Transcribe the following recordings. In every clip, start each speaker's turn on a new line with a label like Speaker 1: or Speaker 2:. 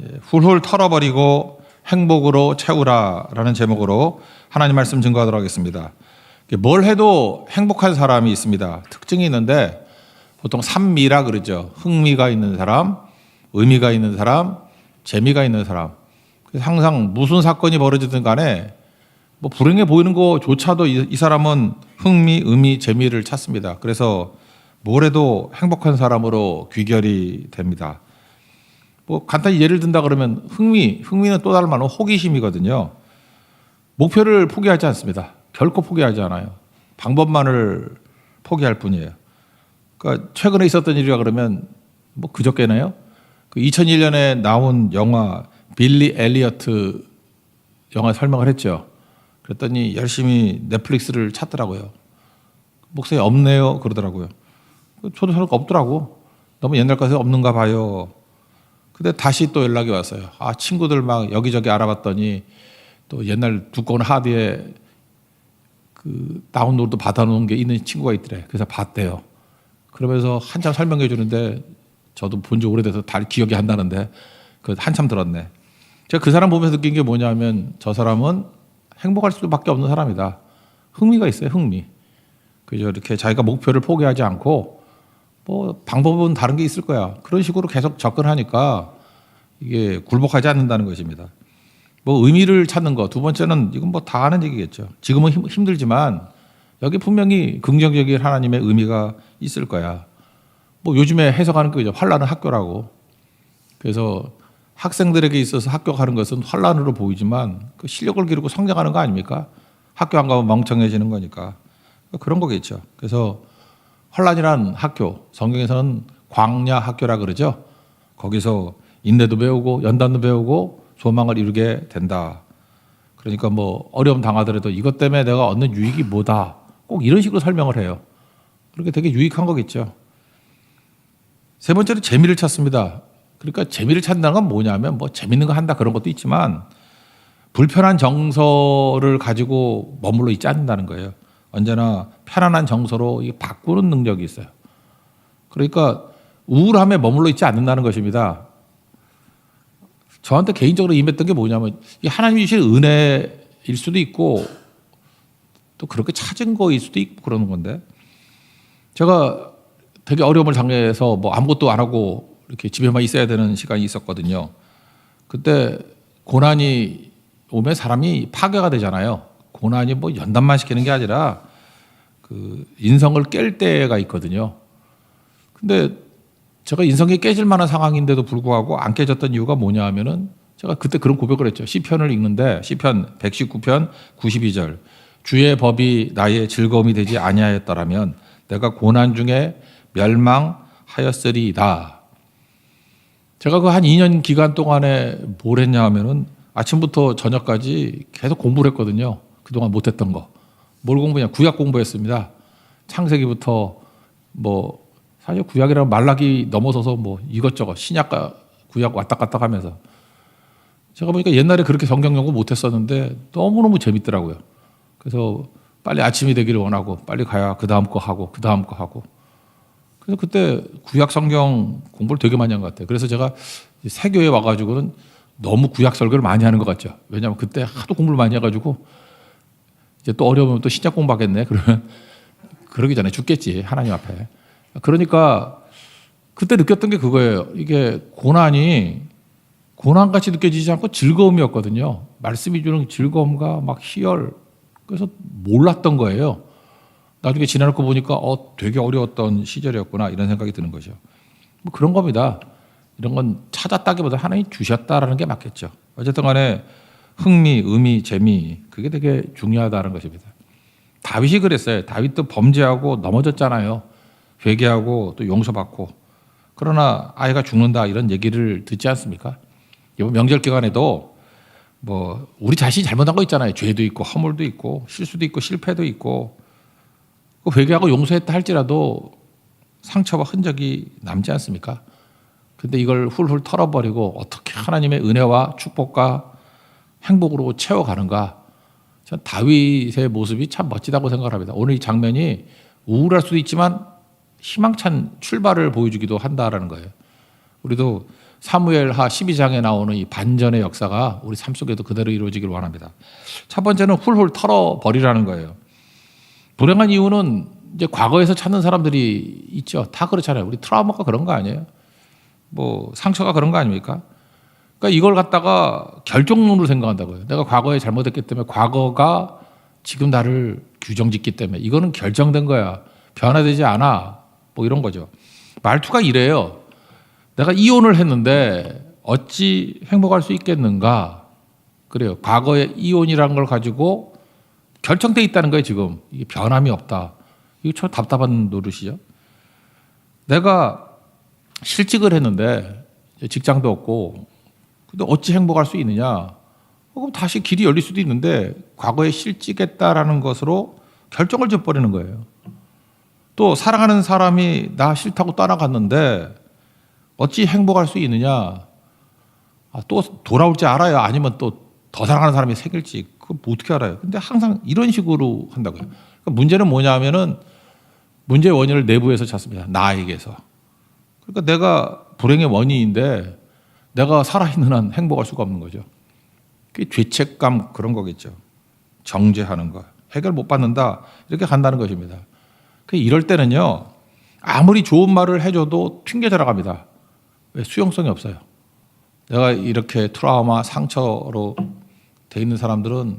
Speaker 1: 예, 훌훌 털어버리고 행복으로 채우라라는 제목으로 하나님 말씀 증거하도록 하겠습니다. 뭘 해도 행복한 사람이 있습니다. 특징이 있는데 보통 산미라 그러죠. 흥미가 있는 사람, 의미가 있는 사람, 재미가 있는 사람. 항상 무슨 사건이 벌어지든 간에 뭐 불행해 보이는 거조차도 이, 이 사람은 흥미, 의미, 재미를 찾습니다. 그래서 뭘 해도 행복한 사람으로 귀결이 됩니다. 뭐 간단히 예를 든다 그러면 흥미, 흥미는 또 다른 말로 호기심이거든요. 목표를 포기하지 않습니다. 결코 포기하지 않아요. 방법만을 포기할 뿐이에요. 그러니까 최근에 있었던 일이라 그러면 뭐 그저께네요. 그 2001년에 나온 영화 빌리 엘리어트 영화 설명을 했죠. 그랬더니 열심히 넷플릭스를 찾더라고요. 목소리 없네요 그러더라고요. 저도 잘 없더라고. 너무 옛날 것에 없는가 봐요. 근데 다시 또 연락이 왔어요. 아 친구들 막 여기저기 알아봤더니 또 옛날 두꺼운 하드에 그 다운로드 받아놓은 게 있는 친구가 있더래. 그래서 봤대요. 그러면서 한참 설명해 주는데 저도 본 지 오래돼서 다 기억이 안 나는데 그 한참 들었네. 제가 그 사람 보면서 느낀 게 뭐냐면 저 사람은 행복할 수밖에 없는 사람이다. 흥미가 있어요. 흥미. 그죠? 이렇게 자기가 목표를 포기하지 않고 뭐 방법은 다른 게 있을 거야. 그런 식으로 계속 접근하니까 이게 굴복하지 않는다는 것입니다. 뭐 의미를 찾는 거. 두 번째는 이건 뭐 다 아는 얘기겠죠. 지금은 힘, 힘들지만 여기 분명히 긍정적인 하나님의 의미가 있을 거야. 뭐 요즘에 해석하는 게 환란은 학교라고. 그래서 학생들에게 있어서 학교 가는 것은 환란으로 보이지만 그 실력을 기르고 성장하는 거 아닙니까? 학교 안 가면 멍청해지는 거니까 그런 거겠죠. 그래서 환란이란 학교 성경에서는 광야 학교라 그러죠. 거기서 인내도 배우고 연단도 배우고 소망을 이루게 된다. 그러니까 뭐 어려움 당하더라도 이것 때문에 내가 얻는 유익이 뭐다. 꼭 이런 식으로 설명을 해요. 그렇게 되게 유익한 거겠죠. 세 번째로 재미를 찾습니다. 그러니까 재미를 찾는다는 건 뭐냐면 뭐 재밌는 거 한다 그런 것도 있지만 불편한 정서를 가지고 머물러 있지 않는다는 거예요. 언제나 편안한 정서로 바꾸는 능력이 있어요. 그러니까 우울함에 머물러 있지 않는다는 것입니다. 저한테 개인적으로 임했던 게 뭐냐면 이 하나님이 주신 은혜일 수도 있고 또 그렇게 찾은 거일 수도 있고 그러는 건데 제가 되게 어려움을 당해서 뭐 아무것도 안 하고 이렇게 집에만 있어야 되는 시간이 있었거든요. 그때 고난이 오면 사람이 파괴가 되잖아요. 고난이 뭐 연단만 시키는 게 아니라 그 인성을 깰 때가 있거든요. 근데 제가 인성이 깨질 만한 상황인데도 불구하고 안 깨졌던 이유가 뭐냐 하면은 제가 그때 그런 고백을 했죠. 시편을 읽는데 시편 119편 92절 주의 법이 나의 즐거움이 되지 아니하였더라면 내가 고난 중에 멸망하였으리이다. 제가 그 한 2년 기간 동안에 뭘 했냐 하면은 아침부터 저녁까지 계속 공부를 했거든요. 그동안 못했던 거. 뭘 공부냐? 구약 공부했습니다. 창세기부터 뭐 사실 구약이라면 말라기 넘어서서 뭐 이것저것 신약과 구약 왔다 갔다 하면서 제가 보니까 옛날에 그렇게 성경 연구 못했었는데 너무너무 재밌더라고요. 그래서 빨리 아침이 되기를 원하고 빨리 가야 그 다음 거 하고 그 다음 거 하고 그래서 그때 구약 성경 공부를 되게 많이 한 것 같아요. 그래서 제가 세교에 와가지고는 너무 구약 설교를 많이 하는 것 같죠. 왜냐하면 그때 하도 공부를 많이 해가지고 이제 또 어려우면 또 신약 공부하겠네. 그러면 그러기 전에 죽겠지 하나님 앞에. 그러니까 그때 느꼈던 게 그거예요. 이게 고난이 고난같이 느껴지지 않고 즐거움이었거든요. 말씀이 주는 즐거움과 막 희열. 그래서 몰랐던 거예요. 나중에 지나놓고 보니까 어 되게 어려웠던 시절이었구나 이런 생각이 드는 거죠. 뭐 그런 겁니다. 이런 건 찾았다기보다 하나님 주셨다라는 게 맞겠죠. 어쨌든 간에 흥미, 의미, 재미 그게 되게 중요하다는 것입니다. 다윗이 그랬어요. 다윗도 범죄하고 넘어졌잖아요. 회개하고 또 용서받고 그러나 아이가 죽는다 이런 얘기를 듣지 않습니까? 이번 명절 기간에도 뭐 우리 자신이 잘못한 거 있잖아요. 죄도 있고 허물도 있고 실수도 있고 실패도 있고 그 회개하고 용서했다 할지라도 상처와 흔적이 남지 않습니까? 근데 이걸 훌훌 털어버리고 어떻게 하나님의 은혜와 축복과 행복으로 채워가는가? 전 다윗의 모습이 참 멋지다고 생각합니다. 오늘 이 장면이 우울할 수도 있지만 희망찬 출발을 보여주기도 한다라는 거예요. 우리도 사무엘하 12장에 나오는 이 반전의 역사가 우리 삶 속에도 그대로 이루어지길 원합니다. 첫 번째는 훌훌 털어 버리라는 거예요. 불행한 이유는 이제 과거에서 찾는 사람들이 있죠. 다 그렇잖아요. 우리 트라우마가 그런 거 아니에요? 뭐 상처가 그런 거 아닙니까? 그러니까 이걸 갖다가 결정론으로 생각한다고요. 내가 과거에 잘못했기 때문에 과거가 지금 나를 규정짓기 때문에 이거는 결정된 거야. 변화되지 않아. 뭐 이런 거죠. 말투가 이래요. 내가 이혼을 했는데 어찌 행복할 수 있겠는가? 그래요. 과거의 이혼이라는 걸 가지고 결정돼 있다는 거예요, 지금. 이게 변함이 없다. 이거 참 답답한 노릇이죠. 내가 실직을 했는데 직장도 없고 근데 어찌 행복할 수 있느냐? 어, 그럼 다시 길이 열릴 수도 있는데 과거에 실직했다라는 것으로 결정을 지어버리는 거예요. 또 사랑하는 사람이 나 싫다고 떠나갔는데 어찌 행복할 수 있느냐? 아, 또 돌아올지 알아야 아니면 또 더 사랑하는 사람이 생길지 그거 뭐 어떻게 알아요? 근데 항상 이런 식으로 한다고요. 그러니까 문제는 뭐냐면은 문제의 원인을 내부에서 찾습니다. 나에게서. 그러니까 내가 불행의 원인인데 내가 살아있는 한 행복할 수가 없는 거죠. 그게 죄책감 그런 거겠죠. 정죄하는 거. 해결 못 받는다. 이렇게 간다는 것입니다. 그 이럴 때는요. 아무리 좋은 말을 해줘도 튕겨 들어갑니다. 왜 수용성이 없어요. 내가 이렇게 트라우마 상처로 돼 있는 사람들은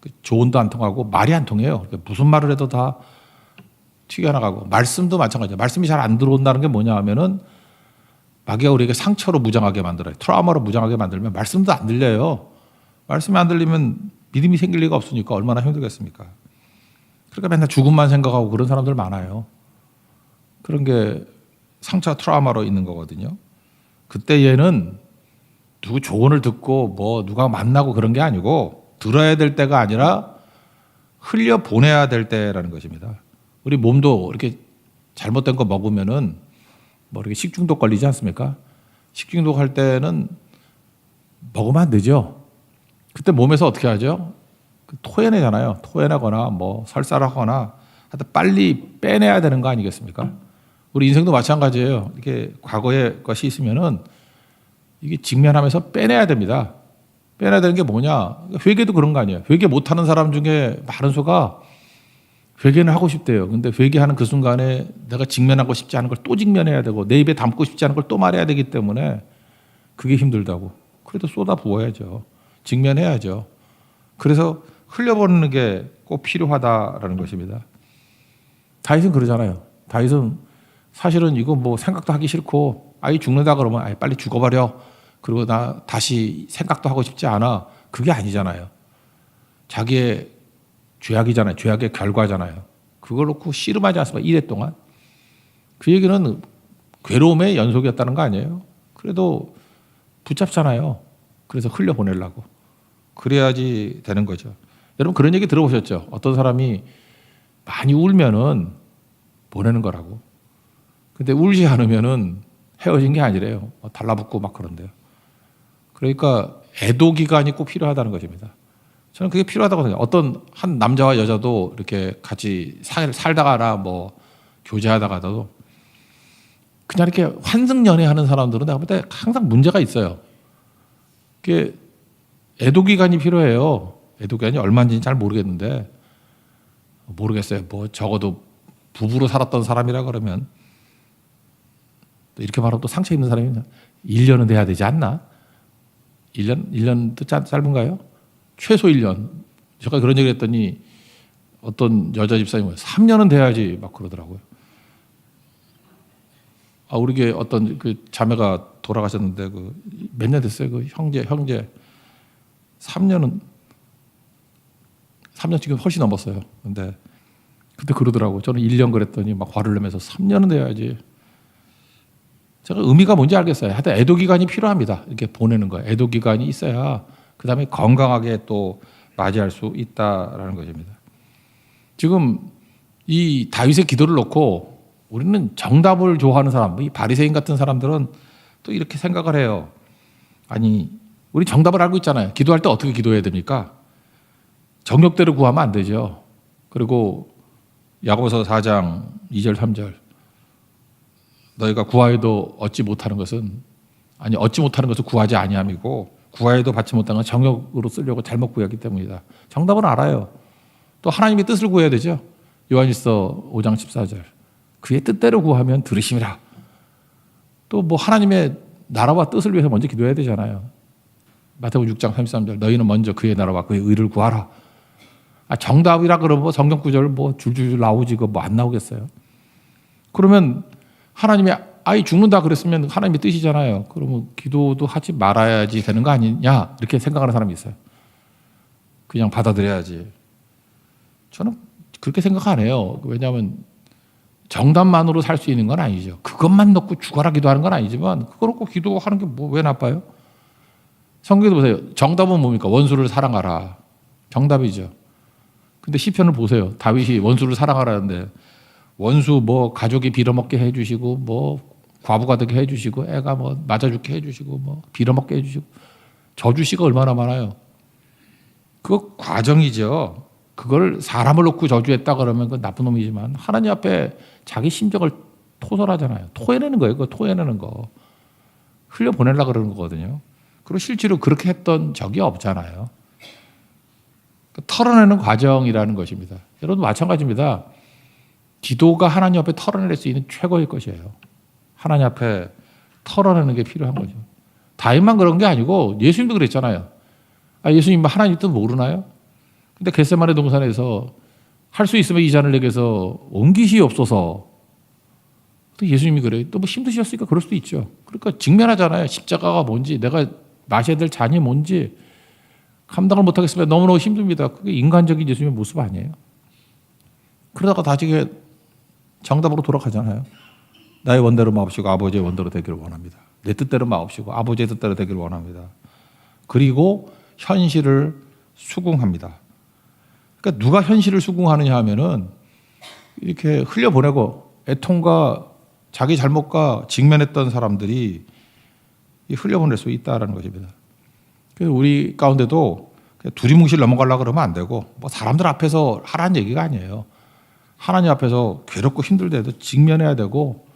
Speaker 1: 그 조언도 안 통하고 말이 안 통해요. 그러니까 무슨 말을 해도 다 튀겨나가고 말씀도 마찬가지예요. 말씀이 잘 안 들어온다는 게 뭐냐 하면은 마귀가 우리에게 상처로 무장하게 만들어요. 트라우마로 무장하게 만들면 말씀도 안 들려요. 말씀이 안 들리면 믿음이 생길 리가 없으니까 얼마나 힘들겠습니까? 그러니까 맨날 죽음만 생각하고 그런 사람들 많아요. 그런 게 상처 트라우마로 있는 거거든요. 그때 얘는 누구 조언을 듣고 뭐 누가 만나고 그런 게 아니고 들어야 될 때가 아니라 흘려 보내야 될 때라는 것입니다. 우리 몸도 이렇게 잘못된 거 먹으면은 뭐 이렇게 식중독 걸리지 않습니까? 식중독 할 때는 먹으면 안 되죠. 그때 몸에서 어떻게 하죠? 그 토해내잖아요. 토해내거나 뭐 설사하거나 하여튼 빨리 빼내야 되는 거 아니겠습니까? 우리 인생도 마찬가지예요. 이렇게 과거의 것이 있으면은 이게 직면하면서 빼내야 됩니다. 빼내야 되는 게 뭐냐? 회개도 그런 거 아니에요. 회개 못하는 사람 중에 많은 수가 회개는 하고 싶대요. 근데 회개하는 그 순간에 내가 직면하고 싶지 않은 걸 또 직면해야 되고 내 입에 담고 싶지 않은 걸 또 말해야 되기 때문에 그게 힘들다고. 그래도 쏟아 부어야죠. 직면해야죠. 그래서 흘려보내는 게 꼭 필요하다라는 것입니다. 다윗은 그러잖아요. 다윗은 사실은 이거 뭐 생각도 하기 싫고 아이 죽는다 그러면 아이 빨리 죽어버려. 그리고 나 다시 생각도 하고 싶지 않아. 그게 아니잖아요. 자기의 죄악이잖아요. 죄악의 결과잖아요. 그걸 놓고 씨름하지 않습니까? 이래 동안. 그 얘기는 괴로움의 연속이었다는 거 아니에요? 그래도 붙잡잖아요. 그래서 흘려보내려고. 그래야지 되는 거죠. 여러분 그런 얘기 들어보셨죠? 어떤 사람이 많이 울면은 보내는 거라고. 근데 울지 않으면은 헤어진 게 아니래요. 뭐 달라붙고 막 그런데요. 그러니까 애도 기간이 꼭 필요하다는 것입니다. 저는 그게 필요하다고 생각해요. 어떤 한 남자와 여자도 이렇게 같이 살, 살다가나 뭐 교제하다가도 그냥 이렇게 환승연애 하는 사람들은 내가 볼 때 항상 문제가 있어요. 그게 애도 기간이 필요해요. 애도 기간이 얼마인지는 잘 모르겠는데 모르겠어요. 뭐 적어도 부부로 살았던 사람이라 그러면 또 이렇게 말하면 또 상처 있는 사람이 1년은 돼야 되지 않나? 1년 1년도 짧, 짧은가요? 최소 1년. 제가 그런 얘기를 했더니 어떤 여자 집사님은 3년은 돼야지 막 그러더라고요. 아, 우리 에 어떤 그 자매가 돌아가셨는데 그 몇 년 됐어요? 그 형제 형제 3년은 3년 지금 훨씬 넘었어요. 근데 그때 그러더라고. 저는 1년 그랬더니 막 화를 내면서 3년은 돼야지. 제가 의미가 뭔지 알겠어요. 하여튼 애도 기간이 필요합니다. 이렇게 보내는 거예요. 애도 기간이 있어야 그 다음에 건강하게 또 맞이할 수 있다라는 것입니다. 지금 이 다윗의 기도를 놓고 우리는 정답을 좋아하는 사람, 이 바리새인 같은 사람들은 또 이렇게 생각을 해요. 아니, 우리 정답을 알고 있잖아요. 기도할 때 어떻게 기도해야 됩니까? 정욕대로 구하면 안 되죠. 그리고 야고보서 4장 2절 3절 너희가 구하여도 얻지 못하는 것은 아니 얻지 못하는 것을 구하지 아니함이고 구하여도 받지 못한 건 정욕으로 쓰려고 잘못 구했기 때문이다. 정답은 알아요. 또 하나님의 뜻을 구해야 되죠. 요한일서 5장 14절. 그의 뜻대로 구하면 들으심이라. 또 뭐 하나님의 나라와 뜻을 위해서 먼저 기도해야 되잖아요. 마태복음 6장 33절 너희는 먼저 그의 나라와 그의 의를 구하라. 아, 정답이라 그러면 뭐 성경 구절 뭐 줄줄줄 나오지 그뭐안 나오겠어요. 그러면 하나님이 아이 죽는다 그랬으면 하나님의 뜻이잖아요. 그러면 기도도 하지 말아야지 되는 거 아니냐 이렇게 생각하는 사람이 있어요. 그냥 받아들여야지. 저는 그렇게 생각 안 해요. 왜냐하면 정답만으로 살 수 있는 건 아니죠. 그것만 넣고 죽어라 기도하는 건 아니지만 그거 놓고 기도하는 게 뭐 왜 나빠요? 성경도 보세요. 정답은 뭡니까? 원수를 사랑하라. 정답이죠. 근데 시편을 보세요. 다윗이 원수를 사랑하라는데 원수 뭐 가족이 빌어먹게 해주시고 뭐 과부가 되게 해주시고 애가 뭐 맞아 죽게 해주시고 뭐 빌어먹게 해주시고 저주시가 얼마나 많아요. 그거 과정이죠. 그걸 사람을 놓고 저주했다 그러면 그 나쁜 놈이지만 하나님 앞에 자기 심정을 토설하잖아요. 토해내는 거예요. 그거 토해내는 거. 흘려 보내려 그러는 거거든요. 그리고 실제로 그렇게 했던 적이 없잖아요. 그 털어내는 과정이라는 것입니다. 여러분 마찬가지입니다. 기도가 하나님 앞에 털어낼 수 있는 최고의 것이에요. 하나님 앞에 털어내는 게 필요한 거죠. 다윗만 그런 게 아니고 예수님도 그랬잖아요. 아, 예수님 하나님 뜻 모르나요? 근데 겟세마네 동산에서 할 수 있으면 이 잔을 내게서 옮기시옵소서. 또 예수님이 그래요. 또 뭐 힘드셨으니까 그럴 수도 있죠. 그러니까 직면하잖아요. 십자가가 뭔지, 내가 마셔야 될 잔이 뭔지 감당을 못하겠으면 너무너무 힘듭니다. 그게 인간적인 예수님의 모습 아니에요. 그러다가 나중에 정답으로 돌아가잖아요. 나의 원대로 마옵시고 아버지의 원대로 되기를 원합니다. 내 뜻대로 마옵시고 아버지의 뜻대로 되기를 원합니다. 그리고 현실을 수긍합니다. 그러니까 누가 현실을 수긍하느냐 하면은 이렇게 흘려보내고 애통과 자기 잘못과 직면했던 사람들이 이 흘려보낼 수 있다라는 것입니다. 그래서 우리 가운데도 두리뭉실 넘어가려고 그러면 안 되고 뭐 사람들 앞에서 하라는 얘기가 아니에요. 하나님 앞에서 괴롭고 힘들대도 직면해야 되고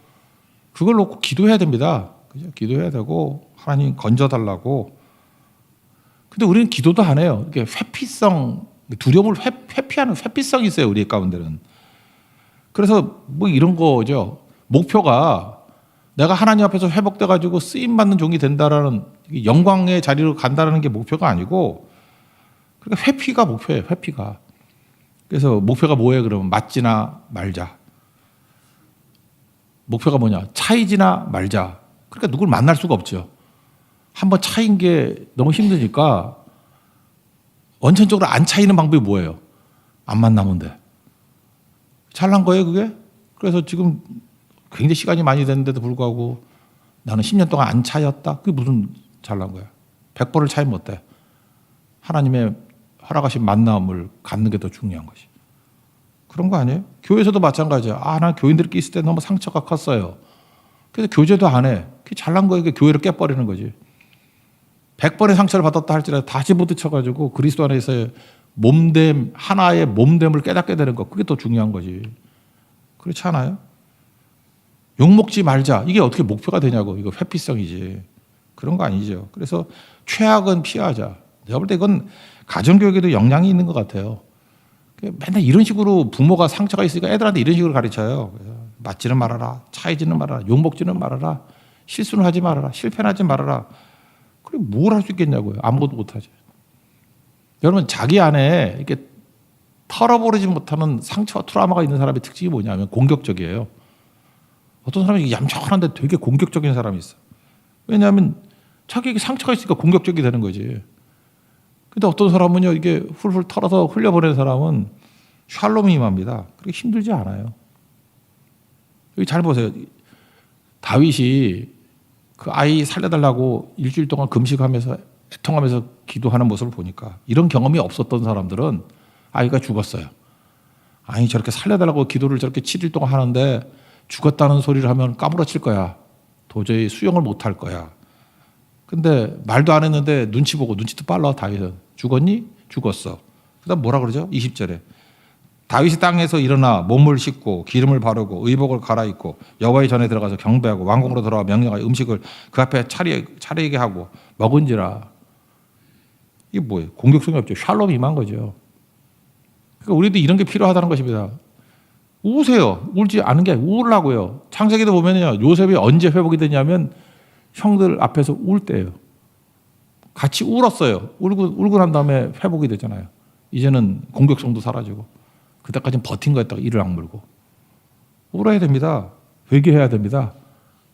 Speaker 1: 그걸 놓고 기도해야 됩니다. 그죠? 기도해야 되고 하나님 건져달라고. 근데 우리는 기도도 안 해요. 이게 회피성 두려움을 회, 회피하는 회피성이 있어요. 우리 가운데는. 그래서 뭐 이런 거죠. 목표가 내가 하나님 앞에서 회복돼 가지고 쓰임 받는 종이 된다라는 영광의 자리로 간다라는 게 목표가 아니고 그러니까 회피가 목표예요. 회피가. 그래서 목표가 뭐예요? 그러면 맞지나 말자. 목표가 뭐냐? 차이지나 말자. 그러니까 누굴 만날 수가 없죠. 한번 차인 게 너무 힘드니까 원천적으로 안 차이는 방법이 뭐예요? 안 만나면 돼. 잘난 거예요, 그게? 그래서 지금 굉장히 시간이 많이 됐는데도 불구하고 나는 10년 동안 안 차였다? 그게 무슨 잘난 거야? 100번을 차이면 어때? 하나님의 허락하신 만남을 갖는 게 더 중요한 것이. 그런 거 아니에요? 교회에서도 마찬가지야. 아, 난 교인들끼리 있을 때 너무 상처가 컸어요. 그래서 교제도 안 해. 그게 잘난. 그게 교회를 깨버리는 거지. 100번의 상처를 받았다 할지라도 다시 부딪혀가지고 그리스도 안에서의 몸됨, 하나의 몸됨을 깨닫게 되는 것. 그게 더 중요한 거지. 그렇지 않아요? 욕먹지 말자. 이게 어떻게 목표가 되냐고. 이거 회피성이지. 그런 거 아니죠. 그래서 최악은 피하자. 내가 볼 때 이건 가정교육에도 영향이 있는 것 같아요. 맨날 이런 식으로 부모가 상처가 있으니까 애들한테 이런 식으로 가르쳐요. 맞지는 말아라. 차이지는 말아라. 욕먹지는 말아라. 실수는 하지 말아라. 실패는 하지 말아라. 그래 뭘 할 수 있겠냐고요. 아무것도 못하지. 여러분 자기 안에 이렇게 털어버리지 못하는 상처와 트라우마가 있는 사람의 특징이 뭐냐면 공격적이에요. 어떤 사람이 얌전한데 되게 공격적인 사람이 있어. 왜냐하면 자기에게 상처가 있으니까 공격적이 되는 거지. 근데 어떤 사람은요 이게 훌훌 털어서 흘려보내는 사람은 샬롬임합니다. 그렇게 힘들지 않아요. 여기 잘 보세요. 다윗이 그 아이 살려달라고 일주일 동안 금식하면서 애통하면서 기도하는 모습을 보니까 이런 경험이 없었던 사람들은 아이가 죽었어요. 아니 저렇게 살려달라고 기도를 저렇게 7일 동안 하는데 죽었다는 소리를 하면 까무러칠 거야. 도저히 수용을 못 할 거야. 근데 말도 안 했는데 눈치 보고 눈치도 빨라 다윗은 죽었니? 죽었어. 그다음 뭐라 그러죠? 20절에 다윗이 땅에서 일어나 몸을 씻고 기름을 바르고 의복을 갈아입고 여호와의 전에 들어가서 경배하고 왕궁으로 돌아와 명령하여 음식을 그 앞에 차리, 차리게 하고 먹은지라 이게 뭐예요? 공격성이 없죠. 샬롬이 임한 거죠. 그러니까 우리도 이런 게 필요하다는 것입니다. 우세요. 울지 않은 게 울라고요. 창세기도 보면요. 요셉이 언제 회복이 되냐면 형들 앞에서 울 때예요. 같이 울었어요. 울고 울고 난 다음에 회복이 되잖아요. 이제는 공격성도 사라지고 그때까지는 버틴 거였다가 이를 악물고 울어야 됩니다. 회개해야 됩니다.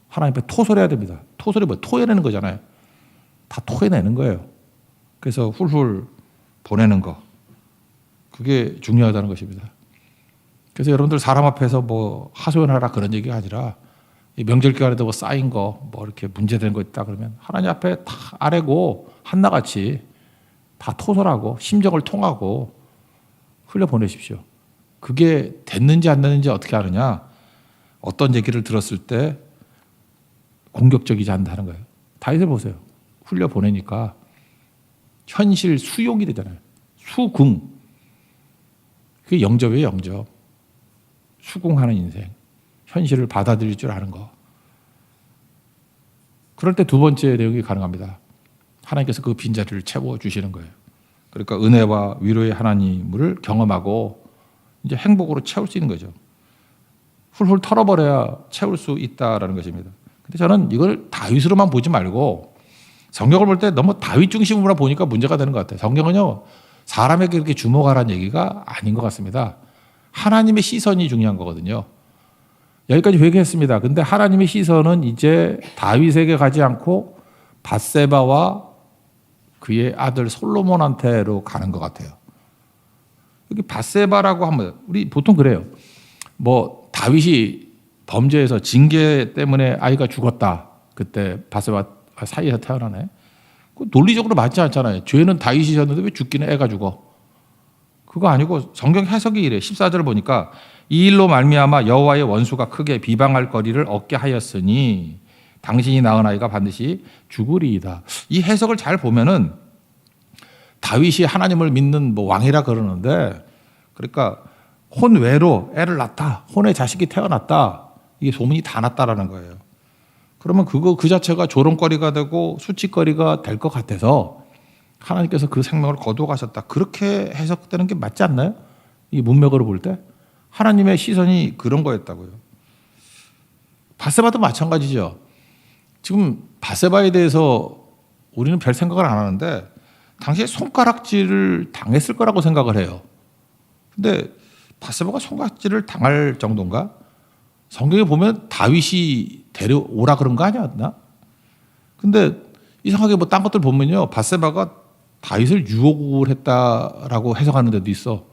Speaker 1: 하나님 앞에 토설해야 됩니다. 토설이 뭐 토해내는 거잖아요. 다 토해내는 거예요. 그래서 훌훌 보내는 거 그게 중요하다는 것입니다. 그래서 여러분들 사람 앞에서 뭐 하소연하라 그런 얘기가 아니라 이 명절 기간에도 뭐 쌓인 거 뭐 이렇게 문제되는 거 있다 그러면 하나님 앞에 다 아래고 한나같이 다 토설하고 심정을 통하고 흘려 보내십시오. 그게 됐는지 안 됐는지 어떻게 아느냐? 어떤 얘기를 들었을 때 공격적이지 않다는 거예요. 다윗을 보세요. 흘려 보내니까 현실 수용이 되잖아요. 수긍. 그게 영접이에요, 영접. 수긍하는 인생. 현실을 받아들일 줄 아는 거. 그럴 때 두 번째 내용이 가능합니다. 하나님께서 그 빈자리를 채워 주시는 거예요. 그러니까 은혜와 위로의 하나님을 경험하고 이제 행복으로 채울 수 있는 거죠. 훌훌 털어버려야 채울 수 있다라는 것입니다. 근데 저는 이걸 다윗으로만 보지 말고 성경을 볼 때 너무 다윗 중심으로 보니까 문제가 되는 것 같아요. 성경은요 사람에게 그렇게 주목하라는 얘기가 아닌 것 같습니다. 하나님의 시선이 중요한 거거든요. 여기까지 회개했습니다. 근데 하나님의 시선은 이제 다윗에게 가지 않고 바세바와 그의 아들 솔로몬한테로 가는 것 같아요. 여기 바세바라고 하면 우리 보통 그래요. 뭐 다윗이 범죄에서 징계 때문에 아이가 죽었다. 그때 바세바 사이에서 태어나네. 그 논리적으로 맞지 않잖아요. 죄는 다윗이셨는데 왜 죽기는 애가 죽어? 그거 아니고 성경 해석이 이래. 14절을 보니까 이 일로 말미암아 여호와의 원수가 크게 비방할 거리를 얻게 하였으니 당신이 낳은 아이가 반드시 죽으리이다. 이 해석을 잘 보면은 다윗이 하나님을 믿는 뭐 왕이라 그러는데 그러니까 혼외로 애를 낳다. 혼의 자식이 태어났다. 이게 소문이 다 났다라는 거예요. 그러면 그거 그 자체가 조롱거리가 되고 수치거리가 될 것 같아서 하나님께서 그 생명을 거두어 가셨다. 그렇게 해석되는 게 맞지 않나요? 이 문맥으로 볼 때 하나님의 시선이 그런 거였다고요. 바세바도 마찬가지죠. 지금 바세바에 대해서 우리는 별 생각을 안 하는데 당시에 손가락질을 당했을 거라고 생각을 해요. 근데 바세바가 손가락질을 당할 정도인가? 성경에 보면 다윗이 데려오라 그런 거 아니었나? 근데 이상하게 뭐 딴 것들 보면요. 바세바가 다윗을 유혹을 했다라고 해석하는 데도 있어.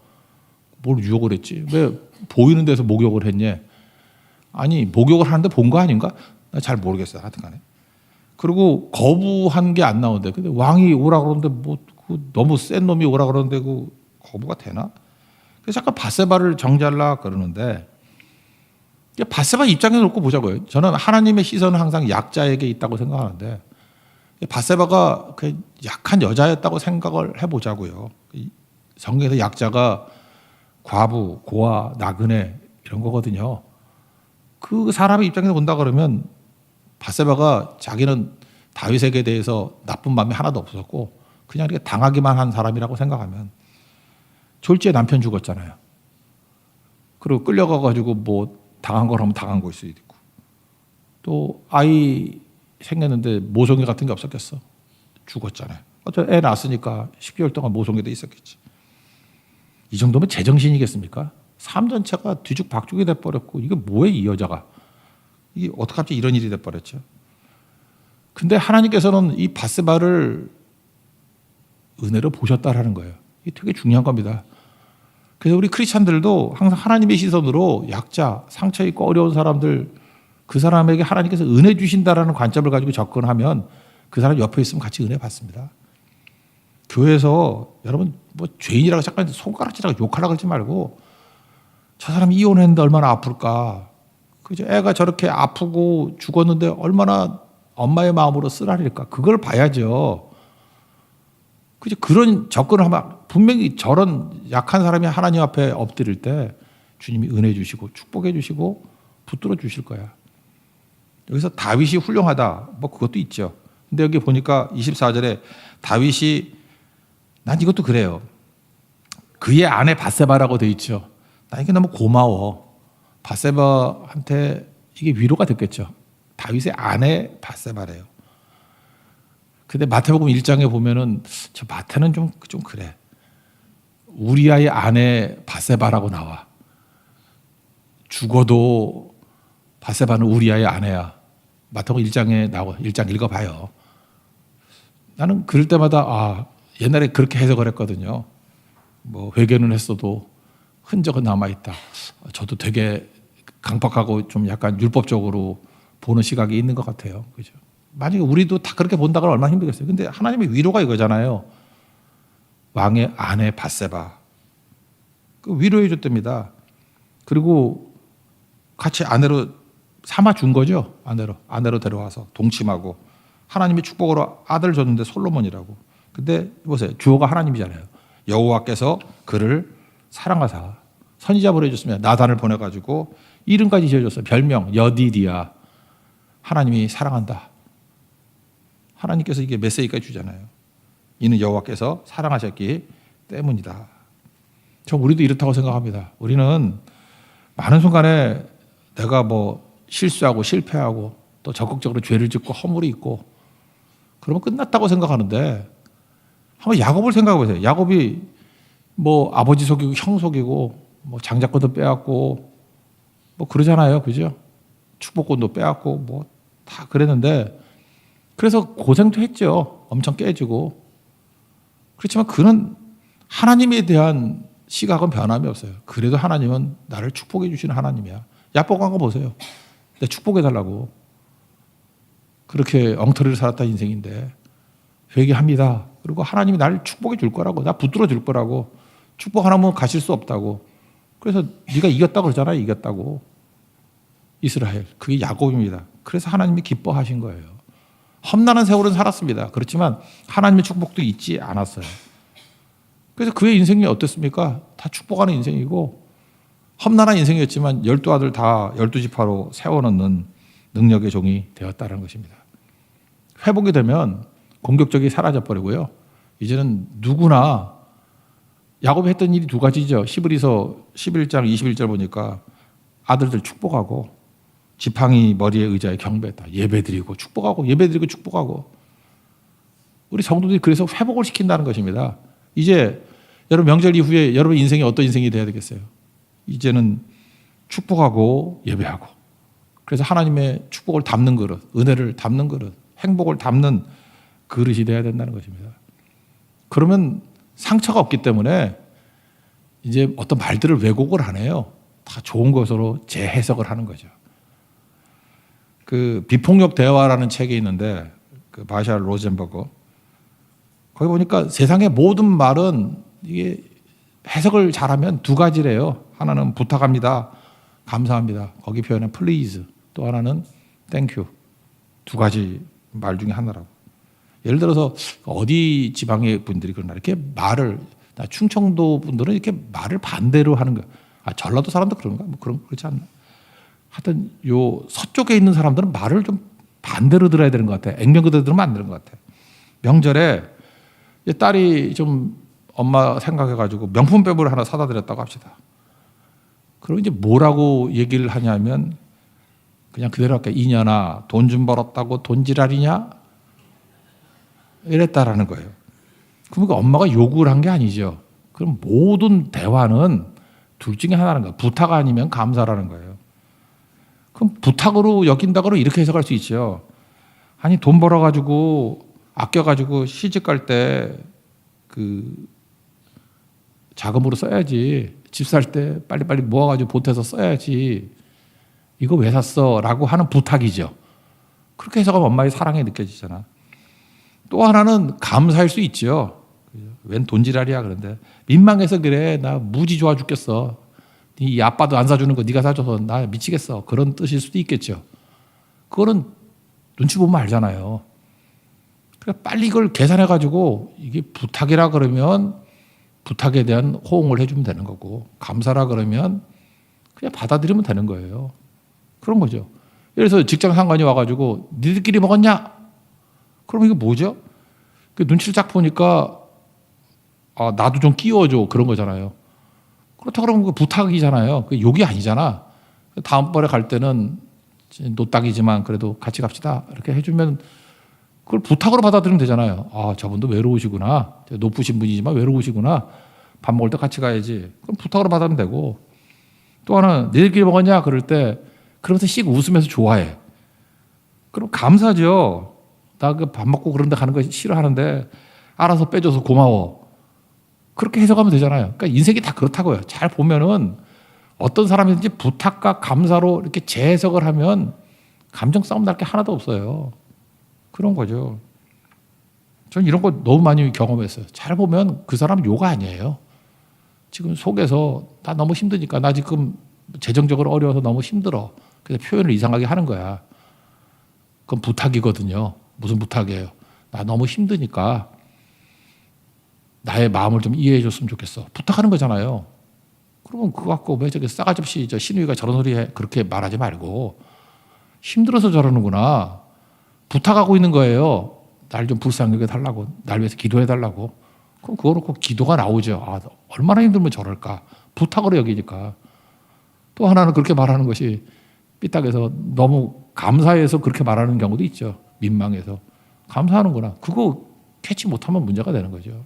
Speaker 1: 뭘 유혹을 했지? 왜 보이는 데서 목욕을 했냐? 아니, 목욕을 하는데 본 거 아닌가? 나 잘 모르겠어요. 하여튼 간에. 그리고 거부한 게 안 나오는데. 근데 왕이 오라 그러는데 뭐, 그 너무 센 놈이 오라 그러는데 그 거부가 되나? 그래서 잠깐 바세바를 정잘라 그러는데 바세바 입장에 놓고 보자고요. 저는 하나님의 시선은 항상 약자에게 있다고 생각하는데 바세바가 그 약한 여자였다고 생각을 해보자고요. 성경에서 약자가 과부, 고아, 나그네 이런 거거든요. 그 사람의 입장에서 본다 그러면 바세바가 자기는 다윗에게 대해서 나쁜 마음이 하나도 없었고 그냥 이렇게 당하기만 한 사람이라고 생각하면 졸지에 남편 죽었잖아요. 그리고 끌려가 가지고 뭐 당한 거라면 당한 거일 수도 있고 또 아이 생겼는데 모성애 같은 게 없었겠어. 죽었잖아요. 어차피 애 낳았으니까 10개월 동안 모성애도 있었겠지. 이 정도면 제정신이겠습니까? 삶 전체가 뒤죽박죽이 돼버렸고 이게 뭐예요 이 여자가 이게 어떻게 갑자기 이런 일이 돼버렸죠 근데 하나님께서는 이 바스바를 은혜로 보셨다라는 거예요 이게 되게 중요한 겁니다 그래서 우리 크리스찬들도 항상 하나님의 시선으로 약자 상처 있고 어려운 사람들 그 사람에게 하나님께서 은혜 주신다라는 관점을 가지고 접근하면 그 사람 옆에 있으면 같이 은혜 받습니다 교회에서 여러분 뭐 죄인이라고 잠깐 손가락질하고 욕하라 그러지 말고 저 사람이 이혼했는데 얼마나 아플까. 그죠? 애가 저렇게 아프고 죽었는데 얼마나 엄마의 마음으로 쓰라릴까. 그걸 봐야죠. 그죠? 그런 접근을 하면 분명히 저런 약한 사람이 하나님 앞에 엎드릴 때 주님이 은혜 주시고 축복해 주시고 붙들어 주실 거야. 여기서 다윗이 훌륭하다. 뭐 그것도 있죠. 근데 여기 보니까 24절에 다윗이 난 이것도 그래요. 그의 아내 바세바라고 돼 있죠. 나 이게 너무 고마워. 바세바한테 이게 위로가 됐겠죠. 다윗의 아내 바세바래요. 근데 마태복음 1장에 보면은 저 마태는 좀, 좀 그래. 우리아의 아내 바세바라고 나와. 죽어도 바세바는 우리아의 아내야. 마태복음 1장에 나와. 1장 읽어봐요. 나는 그럴 때마다 아 옛날에 그렇게 해석을 했거든요. 뭐 회개는 했어도 흔적은 남아 있다. 저도 되게 강박하고 좀 약간 율법적으로 보는 시각이 있는 것 같아요. 그죠? 만약에 우리도 다 그렇게 본다 그러면 얼마나 힘들겠어요. 근데 하나님의 위로가 이거잖아요. 왕의 아내 바세바. 그 위로해 줬답니다. 그리고 같이 아내로 삼아 준 거죠. 아내로. 아내로 데려와서 동침하고 하나님의 축복으로 아들 줬는데 솔로몬이라고. 근데 보세요. 주어가 하나님이잖아요. 여호와께서 그를 사랑하사 선지자 보내줬으면 나단을 보내가지고 이름까지 지어줬어요. 별명 여디디아. 하나님이 사랑한다. 하나님께서 이게 메시지까지 주잖아요. 이는 여호와께서 사랑하셨기 때문이다. 저 우리도 이렇다고 생각합니다. 우리는 많은 순간에 내가 뭐 실수하고 실패하고 또 적극적으로 죄를 짓고 허물이 있고 그러면 끝났다고 생각하는데 한번 야곱을 생각해 보세요. 야곱이 뭐 아버지 속이고 형 속이고 뭐 장자권도 빼앗고 뭐 그러잖아요. 그죠? 축복권도 빼앗고 뭐 다 그랬는데 그래서 고생도 했죠. 엄청 깨지고. 그렇지만 그는 하나님에 대한 시각은 변함이 없어요. 그래도 하나님은 나를 축복해 주시는 하나님이야. 야복한 거 보세요. 내 축복해 달라고. 그렇게 엉터리를 살았다 인생인데 회개합니다. 그리고 하나님이 나를 축복해 줄 거라고. 나 붙들어 줄 거라고. 축복 하나면 가실 수 없다고. 그래서 네가 이겼다고 그러잖아요. 이겼다고. 이스라엘. 그게 야곱입니다. 그래서 하나님이 기뻐하신 거예요. 험난한 세월은 살았습니다. 그렇지만 하나님의 축복도 잊지 않았어요. 그래서 그의 인생이 어땠습니까? 다 축복하는 인생이고 험난한 인생이었지만 열두 아들 다 열두 지파로 세워놓는 능력의 종이 되었다는 것입니다. 회복이 되면 공격적이 사라져 버리고요. 이제는 누구나 야곱이 했던 일이 두 가지죠. 시브리서 11장 21절 보니까 아들들 축복하고 지팡이 머리에 의자에 경배했다. 예배드리고 축복하고 예배드리고 축복하고 우리 성도들이 그래서 회복을 시킨다는 것입니다. 이제 여러분 명절 이후에 여러분 인생이 어떤 인생이 돼야 되겠어요? 이제는 축복하고 예배하고 그래서 하나님의 축복을 담는 그릇, 은혜를 담는 그릇, 행복을 담는 그릇이 돼야 된다는 것입니다. 그러면 상처가 없기 때문에 이제 어떤 말들을 왜곡을 안 해요. 다 좋은 것으로 재해석을 하는 거죠. 그 비폭력 대화라는 책이 있는데 그 바샤 로젠버거 거기 보니까 세상의 모든 말은 이게 해석을 잘하면 두 가지래요. 하나는 부탁합니다. 감사합니다. 거기 표현은 please. 또 하나는 thank you. 두 가지 말 중에 하나라고. 예를 들어서 어디 지방의 분들이 그러나 이렇게 말을 나 충청도 분들은 이렇게 말을 반대로 하는 거야. 아 전라도 사람도 그런가? 뭐 그런 그렇지 않나? 하여튼 요 서쪽에 있는 사람들은 말을 좀 반대로 들어야 되는 것 같아. 액면 그대로 들으면 안 되는 것 같아. 명절에 딸이 좀 엄마 생각해가지고 명품 배부를 하나 사다 드렸다고 합시다. 그럼 이제 뭐라고 얘기를 하냐면 그냥 그대로 할게. 이년아 돈 좀 벌었다고 돈지랄이냐? 이랬다라는 거예요. 그러니까 엄마가 요구를 한 게 아니죠. 그럼 모든 대화는 둘 중에 하나는 거예요. 부탁 아니면 감사라는 거예요. 그럼 부탁으로 여긴다고 이렇게 해석할 수 있죠. 아니 돈 벌어가지고 아껴가지고 시집 갈 때 그 자금으로 써야지. 집 살 때 빨리빨리 모아가지고 보태서 써야지. 이거 왜 샀어? 라고 하는 부탁이죠. 그렇게 해석하면 엄마의 사랑이 느껴지잖아. 또 하나는 감사할 수 있죠. 웬 돈지랄이야 그런데 민망해서 그래 나 무지 좋아 죽겠어. 이 아빠도 안 사주는 거 네가 사줘서 나 미치겠어. 그런 뜻일 수도 있겠죠. 그거는 눈치 보면 알잖아요. 그래 빨리 이걸 계산해 가지고 이게 부탁이라 그러면 부탁에 대한 호응을 해주면 되는 거고 감사라 그러면 그냥 받아들이면 되는 거예요. 그런 거죠. 그래서 직장 상관이 와가지고 니들끼리 먹었냐? 그럼 이게 뭐죠? 그 눈치를 딱 보니까 아 나도 좀 끼워줘 그런 거잖아요. 그렇다 그러면 그 부탁이잖아요. 그 욕이 아니잖아. 다음번에 갈 때는 노딱이지만 그래도 같이 갑시다 이렇게 해주면 그걸 부탁으로 받아들이면 되잖아요. 아 저분도 외로우시구나. 높으신 분이지만 외로우시구나. 밥 먹을 때 같이 가야지. 그럼 부탁으로 받으면 되고 또 하나 니들끼리 먹었냐 그럴 때 그러면서 씩 웃으면서 좋아해. 그럼 감사죠. 나 그 밥 먹고 그런 데 가는 거 싫어하는데 알아서 빼줘서 고마워. 그렇게 해석하면 되잖아요. 그러니까 인생이 다 그렇다고요. 잘 보면은 어떤 사람이든지 부탁과 감사로 이렇게 재해석을 하면 감정 싸움 날 게 하나도 없어요. 그런 거죠. 전 이런 거 너무 많이 경험했어요. 잘 보면 그 사람 욕 아니에요. 지금 속에서 나 너무 힘드니까 나 지금 재정적으로 어려워서 너무 힘들어. 그래서 표현을 이상하게 하는 거야. 그건 부탁이거든요. 무슨 부탁이에요? 나 너무 힘드니까 나의 마음을 좀 이해해 줬으면 좋겠어. 부탁하는 거잖아요. 그러면 그거 갖고 왜 저기 싸가지 없이 저 신우이가 저런 소리 해. 그렇게 말하지 말고 힘들어서 저러는구나. 부탁하고 있는 거예요. 날 좀 불쌍하게 달라고. 날 위해서 기도해 달라고. 그럼 그거 놓고 기도가 나오죠. 아, 얼마나 힘들면 저럴까. 부탁으로 여기니까. 또 하나는 그렇게 말하는 것이 삐딱해서 너무 감사해서 그렇게 말하는 경우도 있죠. 민망해서. 감사하는구나. 그거 캐치 못하면 문제가 되는 거죠.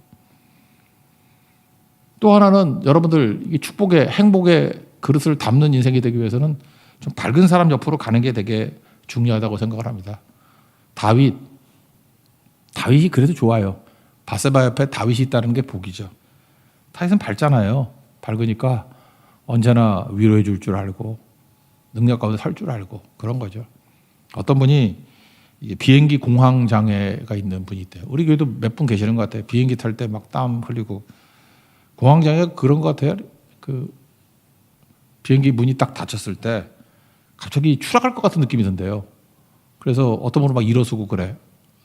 Speaker 1: 또 하나는 여러분들 이 축복의 행복의 그릇을 담는 인생이 되기 위해서는 좀 밝은 사람 옆으로 가는 게 되게 중요하다고 생각을 합니다. 다윗 다윗이 그래도 좋아요. 바세바 옆에 다윗이 있다는 게 복이죠. 다윗은 밝잖아요. 밝으니까 언제나 위로해 줄 줄 알고 능력 가운데 설 줄 알고 그런 거죠. 어떤 분이 비행기 공황 장애가 있는 분이 있대요. 우리 교회도 몇 분 계시는 것 같아요. 비행기 탈 때 막 땀 흘리고 공황 장애가 그런 것 같아요. 그 비행기 문이 딱 닫혔을 때 갑자기 추락할 것 같은 느낌이 든대요. 그래서 어떤 분은 막 일어서고 그래.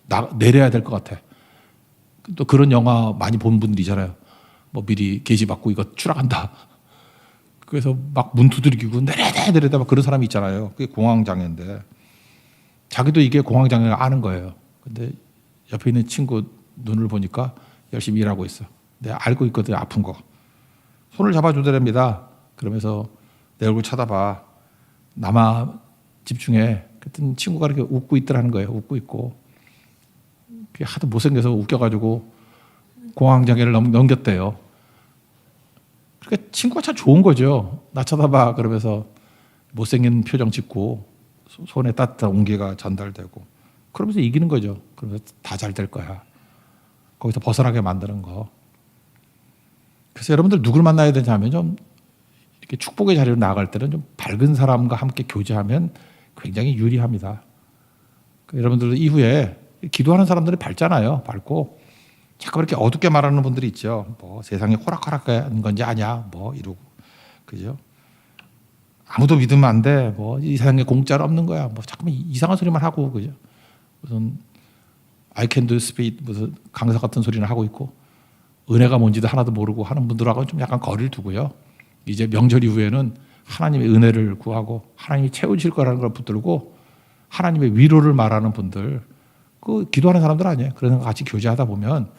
Speaker 1: 나, 내려야 될 것 같아. 또 그런 영화 많이 본 분들이잖아요. 뭐 미리 게시 받고 이거 추락한다. 그래서 막 문 두드리고 내려야 돼. 막 그런 사람이 있잖아요. 그게 공황장애인데. 자기도 이게 공황장애가 아는 거예요. 근데 옆에 있는 친구 눈을 보니까 열심히 일하고 있어. 내가 알고 있거든, 아픈 거. 손을 잡아주더랍니다. 그러면서 내 얼굴 쳐다봐. 나만 집중해. 그랬더니 친구가 이렇게 웃고 있더라는 거예요. 웃고 있고. 하도 못생겨서 웃겨가지고 공황장애를 넘, 넘겼대요. 그러니까 친구가 참 좋은 거죠. 나 쳐다봐. 그러면서 못생긴 표정 짓고 소- 손에 따뜻한 온기가 전달되고 그러면서 이기는 거죠. 그러면서 다 잘 될 거야. 거기서 벗어나게 만드는 거. 그래서 여러분들 누굴 만나야 되냐면 좀 이렇게 축복의 자리로 나아갈 때는 좀 밝은 사람과 함께 교제하면 굉장히 유리합니다. 그 여러분들도 이후에 기도하는 사람들이 밝잖아요. 밝고 자꾸 이렇게 어둡게 말하는 분들이 있죠. 뭐 세상이 호락호락한 건지 아냐. 뭐 이러고 그죠? 아무도 믿으면 안 돼. 뭐 이 세상에 공짜로 없는 거야. 뭐 자꾸만 이상한 소리만 하고 그죠? 무슨 do speed 무슨 강사 같은 소리는 하고 있고 은혜가 뭔지도 하나도 모르고 하는 분들하고는 좀 약간 거리를 두고요. 이제 명절 이후에는 하나님의 은혜를 구하고 하나님이 채우실 거라는 걸 붙들고 하나님의 위로를 말하는 분들 그 기도하는 사람들 아니에요. 그래서 같이 교제하다 보면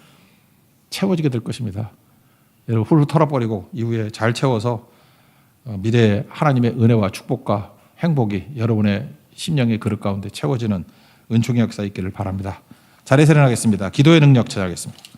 Speaker 1: 채워지게 될 것입니다. 여러분 훌훌 털어버리고 이후에 잘 채워서 어, 미래에 하나님의 은혜와 축복과 행복이 여러분의 심령의 그릇 가운데 채워지는 은총의 역사 있기를 바랍니다. 자리에 세련하겠습니다. 기도의 능력 찾아가겠습니다.